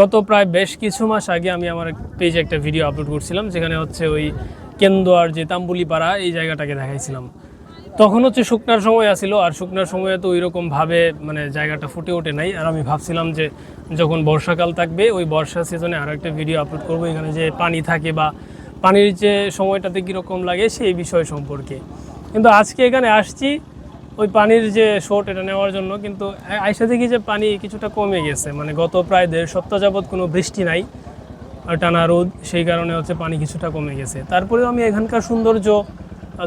গত প্রায় বেশ কিছু মাস আগে আমি আমার পেজে একটা ভিডিও আপলোড করছিলাম, যেখানে হচ্ছে ওই কেন্দুয়ার যে তাম্বুলিপাড়া এই জায়গাটাকে দেখাইছিলাম। তখন হচ্ছে শুকনার সময় আসিল আর শুকনার সময়ে তো ওইরকম ভাবে মানে জায়গাটা ফুটে ওঠে নাই। আর আমি ভাবছিলাম যে যখন বর্ষাকাল থাকবে, ওই বর্ষা সিজনে আরও একটা ভিডিও আপলোড করব, এখানে যে পানি থাকে বা পানির যে সময়টাতে কীরকম লাগে সেই বিষয় সম্পর্কে। কিন্তু আজকে এখানে আসছি ওই পানির যে শোট এটা নেওয়ার জন্য, কিন্তু আইসা দেখি যে পানি কিছুটা কমে গেছে। মানে গত প্রায় দেড় সপ্তাহ যাবৎ কোনো বৃষ্টি নাই, আর টানা রোদ, সেই কারণে হচ্ছে পানি কিছুটা কমে গেছে। তারপরেও আমি এখানকার সৌন্দর্য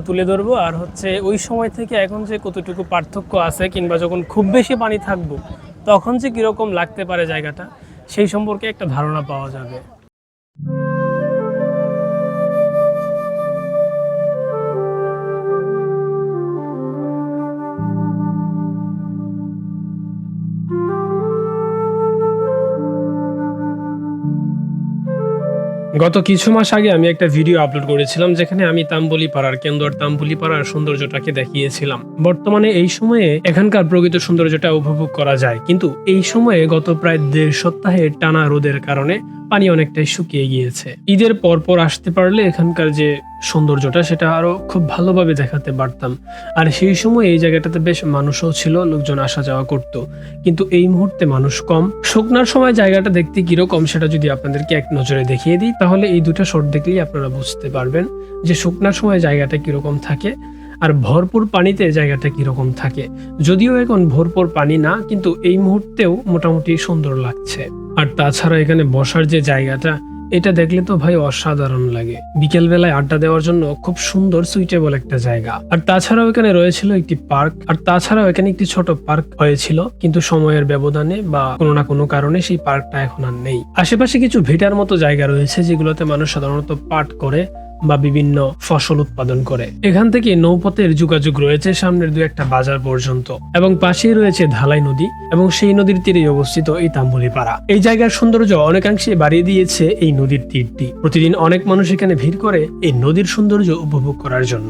তুলে ধরবো। আর হচ্ছে ওই সময় থেকে এখন যে কতটুকু পার্থক্য আছে, কিংবা যখন খুব বেশি পানি থাকব, তখন যে কীরকম লাগতে পারে জায়গাটা, সেই সম্পর্কে একটা ধারণা পাওয়া যাবে। গত কিছু মাস আগে আমি একটা ভিডিও আপলোড করেছিলাম যেখানে আমি তাম্বলি পাড়ার কেন্দ্র তাম্বলি পাড়ার সৌন্দর্যটাকে দেখিয়েছিলাম। বর্তমানে এই সময়ে এখানকার প্রকৃত সৌন্দর্যটা উপভোগ করা যায়। কিন্তু এই সময়ে গত প্রায় দেড় সপ্তাহে টানা রোদের কারণে পানি অনেকটাই শুকিয়ে গিয়েছে। ঈদের পর পর আসতে পারলে এখানকার যে সৌন্দর্যটা সেটা আরও খুব ভালোভাবে দেখাতে পারতাম। আর সেই সময় এই জায়গাটাতে বেশ মানুষও ছিল, লোকজন আসা যাওয়া করত। কিন্তু এই মুহূর্তে মানুষ কম। শুকনার সময় জায়গাটা দেখতে কীরকম সেটা যদি আপনাদেরকে এক নজরে দেখিয়ে দিই, তাহলে এই দুটো শট দেখলেই আপনারা বুঝতে পারবেন যে শুকনার সময় জায়গাটা কীরকম থাকে আর ভরপুর পানিতে জায়গাটা কীরকম থাকে। যদিও এখন ভরপুর পানি না, কিন্তু এই মুহূর্তেও মোটামুটি সুন্দর লাগছে। আর তাছাড়া এখানে বসার যে জায়গাটা এটা দেখলে তো ভাই অসাধারণ লাগে। বিকেল বেলায় আড্ডা দেওয়ার জন্য খুব সুন্দর সুইটেবল একটা জায়গা। আর তাছাড়াও এখানে রয়েছিল একটি পার্ক। আর তাছাড়াও এখানে একটি ছোট পার্ক হয়েছিল, কিন্তু সময়ের ব্যবধানে বা কোনো না কোনো কারণে সেই পার্কটা এখন আর নেই। আশেপাশে কিছু ভিটার মতো জায়গা রয়েছে, যেগুলোতে মানুষ সাধারণত পাট করে। বা বিভিন্ন ফসল উৎপাদন করে। এখান থেকে নৌপথের যোগাযোগ রয়েছে সামনের দু একটা বাজার পর্যন্ত এবং পাশেই রয়েছে ধালাই নদী এবং সেই নদীর তীরে অবস্থিত এই তাম্বুলি পাড়া এই জায়গার সৌন্দর্য অনেকাংশে বাড়িয়ে দিয়েছে এই নদীর তীরটি। প্রতিদিন অনেক মানুষ এখানে ভিড় করে এই নদীর সৌন্দর্য উপভোগ করার জন্য।